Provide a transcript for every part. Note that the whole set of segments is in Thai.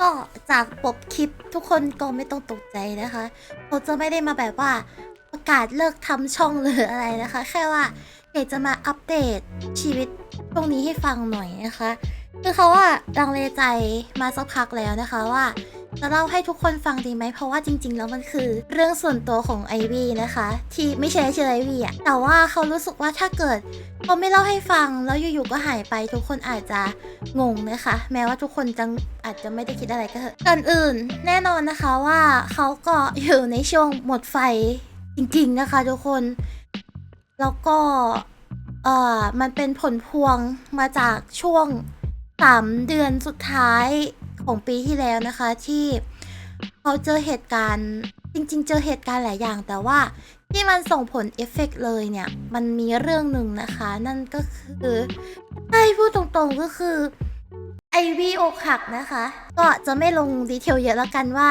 ก็จากปบคลิปทุกคนก็ไม่ต้องตกใจนะคะเขาจะไม่ได้มาแบบว่าประกาศเลิกทำช่องหรืออะไรนะคะ แค่ว่าอยากจะมาอัปเดตชีวิตตรงนี้ให้ฟังหน่อยนะคะ คือเขาว่าลังเลใจมาสักพักแล้วนะคะว่า จะเล่าให้ทุกคนฟังดีไหมเพราะว่าจริง ๆ แล้วมันคือ เรื่องส่วนตัวของไอวี่นะคะ ที่ไม่ใช่ชื่อไอวี่อะแต่ว่าเขารู้สึกว่าถ้าเกิดเขาไม่เล่าให้ฟังแล้วอยู่ๆก็หายไป ทุกคนอาจจะงงนะคะ แม้ว่าทุกคนจะอาจจะไม่ได้คิดอะไรก็เถอะก่อนอื่น แน่นอนนะคะว่าเขาก็อยู่ในช่วงหมดไฟจริง ๆนะคะ ทุกคนแล้วก็เอ่อมันเป็นผลพวงมาจากช่วงสามเดือนสุดท้าย ของปีที่แล้วนะคะที่เขาเจอเหตุการณ์จริง ๆ เจอเหตุการณ์หลายอย่าง แต่ว่าที่มันส่งผลเอฟเฟกต์เลยเนี่ย มันมีเรื่องหนึ่งนะคะ นั่นก็คือให้พูดตรงๆก็คือไอวีอกหักนะคะ ก็จะไม่ลงดีเทลเยอะแล้วกันว่า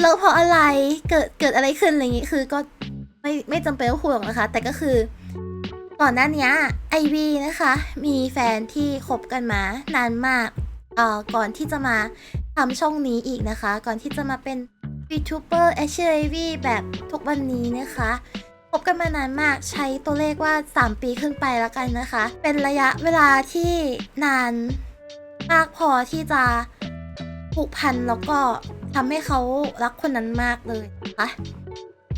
เลิกเพราะอะไรเกิดเกิดอะไรขึ้นอะไรอย่างงี้คือก็ไม่ไม่จำเป็นต้องหรอกนะคะ แต่ก็คือก่อนหน้านี้ไอวีนะคะ มีแฟนที่คบกันมานานมาก เอ่อก่อนที่จะมาทำช่องนี้อีกนะคะ ก่อนที่จะมาเป็นยูทูบเบอร์แอชไอวีแบบทุกวันนี้นะคะคบกันมานานมากใช้ตัวเลขว่า 3 ปีขึ้นไปแล้วกันนะคะ เป็นระยะเวลาที่นานมากพอที่จะผูกพันแล้วก็ทำให้เขารักคนนั้นมากเลยนะคะ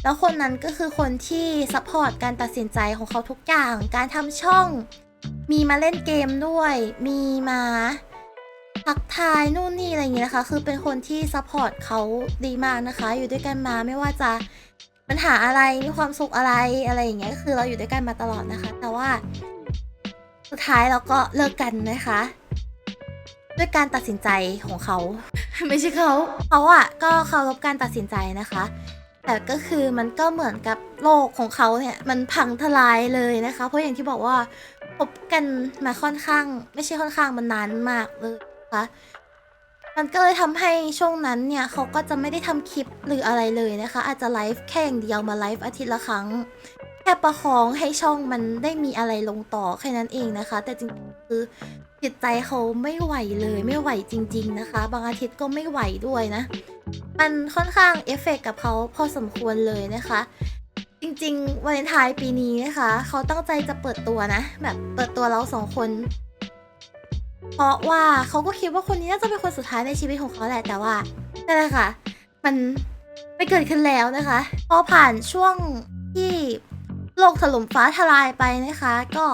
แล้วคนนั้นก็คือคนที่ซัพพอร์ตการตัดสินใจของเขาทุกอย่าง การทำช่อง มีมาเล่นเกมด้วย มีมา ทักทายนู่นนี่อะไรอย่างเงี้ยนะคะ คือเป็นคนที่ซัพพอร์ตเขาดีมากนะคะ อยู่ด้วยกันมาไม่ว่าจะปัญหาอะไรมีความสุขอะไรอะไรอย่างเงี้ยคือเราอยู่ด้วยกันมาตลอดนะคะ แต่ว่า สุดท้ายเราก็เลิกกันนะคะ ด้วยการตัดสินใจของเขา ไม่ใช่เขาเขาอะก็เคารพการตัดสินใจนะคะ แต่ก็คือมันก็เหมือนกับโลกของเขาเนี่ยมันพังทลายเลยนะคะ เพราะอย่างที่บอกว่าคบกันมาค่อนข้าง ไม่ใช่ค่อนข้างมันนานมากเลย นะคะมันก็เลยทำให้ช่วงนั้นเนี่ยเขาก็จะไม่ได้ทำคลิปหรืออะไรเลยนะคะ อาจจะไลฟ์แค่อย่างเดียวมาไลฟ์อาทิตย์ละครั้ง แค่ประคองให้ช่องมันได้มีอะไรลงต่อแค่นั้นเองนะคะ แต่จริงๆคือจิตใจเขาไม่ไหวเลยไม่ไหวจริง ๆนะคะ บางอาทิตย์ก็ไม่ไหวด้วยนะ มันค่อนข้างเอฟเฟกต์กับเขาพอสมควรเลยนะคะ จริงๆวาเลนไทน์ปีนี้นะคะเขาตั้งใจจะเปิดตัวนะ แบบเปิดตัวเราสองคน เพราะว่าเขาก็คิดว่าคนนี้น่าจะเป็นคนสุดท้ายในชีวิตของเขาแหละแต่ว่านั่นแหละค่ะ มันไม่เกิดขึ้นแล้วนะคะพอผ่านช่วงที่โลกถล่มฟ้าทลายไปนะคะ ก็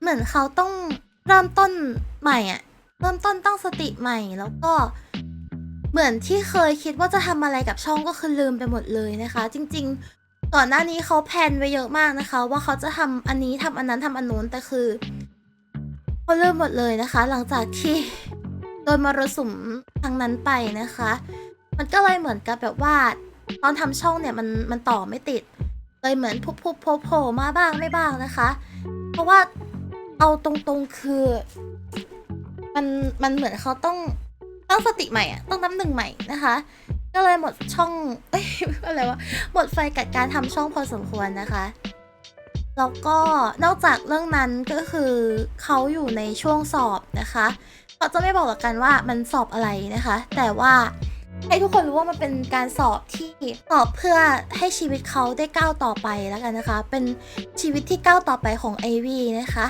เหมือนเขาต้องเริ่มต้นใหม่อะเริ่มต้นตั้งสติใหม่แล้วก็เหมือนที่เคยคิดว่าจะทำอะไรกับช่องก็คือลืมไปหมดเลยนะคะ จริง ๆ ก่อนหน้านี้เขาแพลนไว้เยอะมากนะคะ ว่าเขาจะทำอันนี้ทำอันนั้นทำอันนู้นแต่คือ เขาลืมหมดเลยนะคะ หลังจากที่โดนมรสุมทางนั้นไปนะคะ มันก็เลยเหมือนกับแบบว่า ตอนทำช่องเนี่ยมันมันต่อไม่ติด เลยเหมือนพุบพุบโผล่โผล่มาบ้างไม่บ้างนะคะ เพราะว่าเอาตรงๆคือ มันมันเหมือนเขาต้องตั้งสติใหม่อะต้องน้ำหนึ่งใหม่นะคะ ก็เลยหมดช่องเอ้ยอะไรวะหมดไฟกับการทำช่องพอสมควรนะคะ แล้วก็นอกจากเรื่องนั้นก็คือเขาอยู่ในช่วงสอบนะคะเขาจะไม่บอกหรอกกันว่ามันสอบอะไรนะคะ แต่ว่าให้ทุกคนรู้ว่ามันเป็นการสอบที่สอบเพื่อให้ชีวิตเขาได้ก้าวต่อไปแล้วกันนะคะ เป็นชีวิตที่ก้าวต่อไปของไอวีนะคะ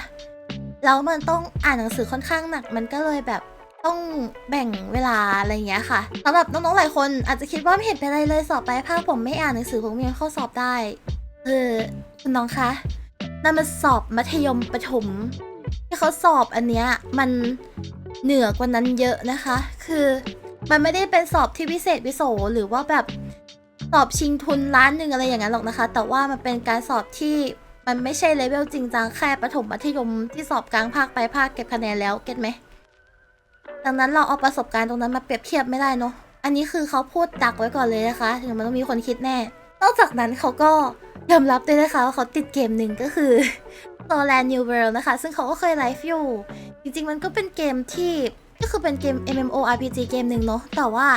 แล้วมันต้องอ่านหนังสือค่อนข้างหนัก มันก็เลยแบบต้องแบ่งเวลาอะไรอย่างเงี้ยค่ะสำหรับน้องๆหลายคนอาจจะคิดว่าไม่เห็นเป็นไรเลยสอบไปภาคผมไม่อ่านหนังสือผมยังเข้าสอบได้ เออคุณน้องคะนั่นมันสอบมัธยมประถมที่เขาสอบอันเนี้ยมันเหนือกว่านั้นเยอะนะคะ คือมันไม่ได้เป็นสอบที่พิเศษวิโสหรือว่าแบบสอบชิงทุนล้านหนึ่งอะไรอย่างนั้นหรอกนะคะ แต่ว่ามันเป็นการสอบที่มันไม่ใช่เลเวลจริงจังแค่ประถมมัธยมที่สอบกลางภาคไปภาคเก็บคะแนนแล้วเก็ตไหมดังนั้นเราเอาประสบการณ์ตรงนั้นมาเปรียบเทียบไม่ได้เนอะอันนี้คือเขาพูดดักไว้ก่อนเลยนะคะ ถึงมันต้องมีคนคิดแน่ นอกจากนั้นเขาก็ ยอมรับด้วยนะคะว่าเขาติดเกมหนึ่งก็คือ t o r Land New World นะคะ ซึ่งเขาก็เคยไลฟ์อยู่ จริงๆ มันก็เป็นเกมที่ก็คือเป็นเกม MMORPG เกมหนึ่งเนาะแต่ว่า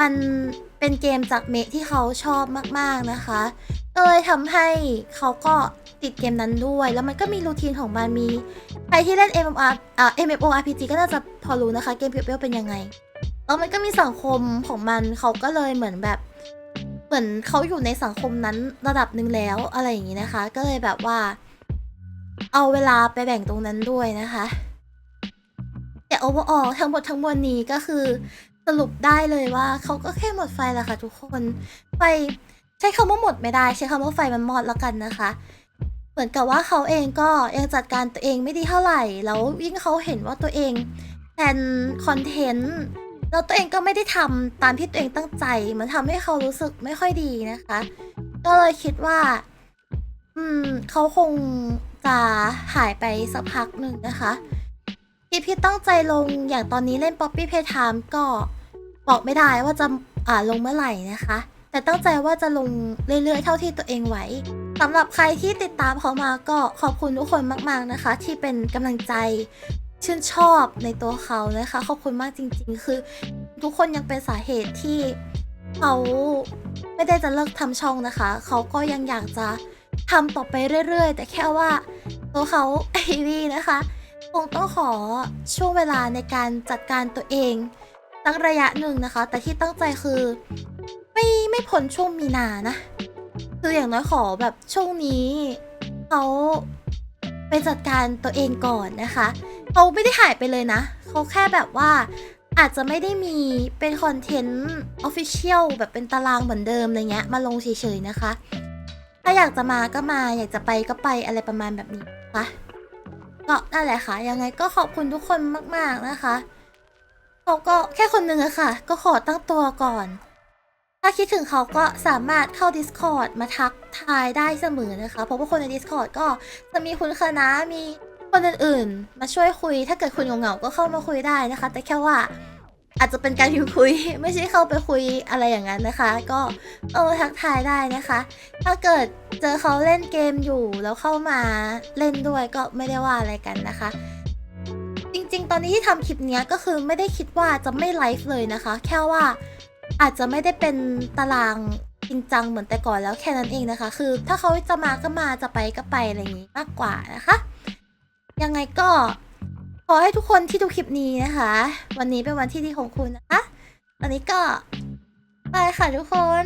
มันเป็นเกมจากเมะที่เขาชอบมากๆนะคะก็เลยทำให้เขาก็ติดเกมนั้นด้วย แล้วมันก็มีรูทีนของมันมี ใครที่เล่น MMR อ่า MMORPG ก็น่าจะพอรู้นะคะ เกมเพียวๆเป็นยังไง แล้วมันก็มีสังคมของมันเขาก็เลยเหมือนแบบ เหมือนเขาอยู่ในสังคมนั้นระดับหนึ่งแล้วอะไรอย่างนี้นะคะ ก็เลยแบบว่า เอาเวลาไปแบ่งตรงนั้นด้วยนะคะ แต่ overall ทั้งหมดทั้งมวลนี้ก็คือสรุปได้เลยว่าเขาก็แค่หมดไฟแหละค่ะทุกคนไฟใช้คำว่าหมดไม่ได้ ใช้คำว่าไฟมันมอดแล้วกันนะคะ เหมือนกับว่าเขาเองก็ยังจัดการตัวเองไม่ดีเท่าไหร่ แล้วยิ่งเขาเห็นว่าตัวเองแทนคอนเทนต์ แล้วตัวเองก็ไม่ได้ทำตามที่ตัวเองตั้งใจ มันทำให้เขารู้สึกไม่ค่อยดีนะคะ ก็เลยคิดว่า อืม เขาคงจะหายไปสักพักหนึ่งนะคะที่พี่ตั้งใจลงอย่างตอนนี้เล่น Poppy Playtime ก็บอกไม่ได้ว่าจะอ่าลงเมื่อไหร่นะคะ แต่ตั้งใจว่าจะลงเรื่อยๆ เท่าที่ตัวเองไหวสำหรับใครที่ติดตามเขามาก็ขอบคุณทุกคนมาก ๆนะคะ ที่เป็นกำลังใจ ชื่นชอบในตัวเขานะคะขอบคุณมากจริง ๆ คือ ทุกคนยังเป็นสาเหตุที่เขาไม่ได้จะเลิกทำช่องนะคะ เขาก็ยังอยากจะทำต่อไปเรื่อย ๆ แต่แค่ว่าตัวเขาไอวี่นะคะ คงต้องขอช่วงเวลาในการจัดการตัวเองตั้งระยะหนึ่งนะคะ แต่ที่ตั้งใจคือไม่ไม่พ้นช่วงมีนานะ คืออย่างน้อยขอแบบช่วงนี้เขา ไปจัดการตัวเองก่อนนะคะเขาไม่ได้หายไปเลยนะเขาแค่แบบว่าอาจจะไม่ได้มีเป็นคอนเทนต์ออฟฟิเชียลแบบเป็นตารางเหมือนเดิมอะไรเงี้ย มาลงเฉยๆนะคะ ถ้าอยากจะมาก็มาอยากจะไปก็ไปอะไรประมาณแบบนี้นะคะก็นั่นแหละค่ะ ยังไงก็ขอบคุณทุกคนมากๆนะคะเขาก็แค่คนหนึ่งอะค่ะ ก็ขอตั้งตัวก่อน ถ้าคิดถึงเขาก็สามารถเข้า Discord มาทักทายได้เสมอนะคะ เพราะว่าคนใน Discord ก็จะมีคุณคณะมีคนอื่นๆ มาช่วยคุย ถ้าเกิดคุณเหงาๆก็เข้ามาคุยได้นะคะ แต่แค่ว่าอาจจะเป็นการพิมพ์คุย ไม่ใช่เข้าไปคุยอะไรอย่างนั้นนะคะ ก็เออทักทายได้นะคะ ถ้าเกิดเจอเขาเล่นเกมอยู่แล้วเข้ามาเล่นด้วยก็ไม่ได้ว่าอะไรกันนะคะ จริงๆ ตอนนี้ที่ทำคลิปเนี้ยก็คือไม่ได้คิดว่าจะไม่ไลฟ์เลยนะคะ แค่ว่า อาจจะไม่ได้เป็นตารางจริงจังเหมือนแต่ก่อนแล้วแค่นั้นเองนะคะ คือถ้าเขาจะมาก็มาจะไปก็ไปอะไรอย่างนี้มากกว่านะคะ ยังไงก็ขอให้ทุกคนที่ดูคลิปนี้นะคะ วันนี้เป็นวันที่ดีของคุณนะคะ ตอนนี้ก็ไปค่ะทุกคน